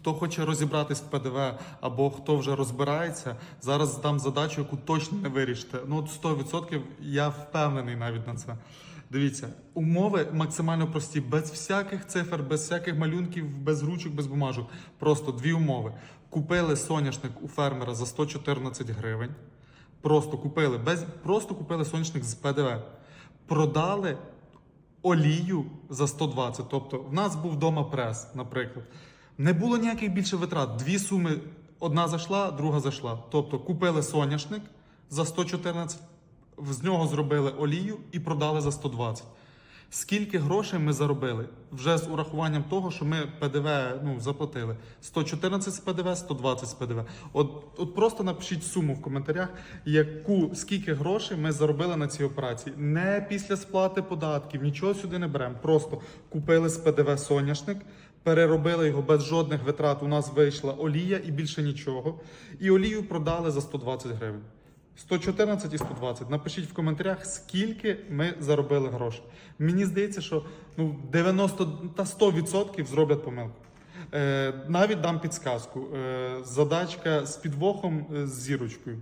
Хто хоче розібратись в ПДВ або хто вже розбирається, зараз дам задачу, яку точно не вирішите. Ну, от 100% я впевнений навіть на це. Дивіться, умови максимально прості, без всяких цифр, без всяких малюнків, без ручок, без бумажок. Просто дві умови. Купили соняшник у фермера за 114 гривень. Просто купили, без, просто купили соняшник з ПДВ. Продали олію за 120. Тобто, в нас був вдома прес, наприклад. Не було ніяких більше витрат. Дві суми: одна зайшла, друга зайшла. Тобто, купили соняшник за 114, з нього зробили олію і продали за 120. Скільки грошей ми заробили вже з урахуванням того, що ми ПДВ ну, заплатили 114 з ПДВ, 120 з ПДВ. От, от просто напишіть суму в коментарях, яку скільки грошей ми заробили на цій операції. Не після сплати податків, нічого сюди не беремо. Просто купили з ПДВ соняшник, переробили його без жодних витрат. У нас вийшла олія і більше нічого. І олію продали за 120 гривень. 114 і 120. Напишіть в коментарях, скільки ми заробили грошей. Мені здається, що ну, 90 та 100% зроблять помилку. Е, навіть дам підсказку. Е, задачка з підвохом е, з зірочкою.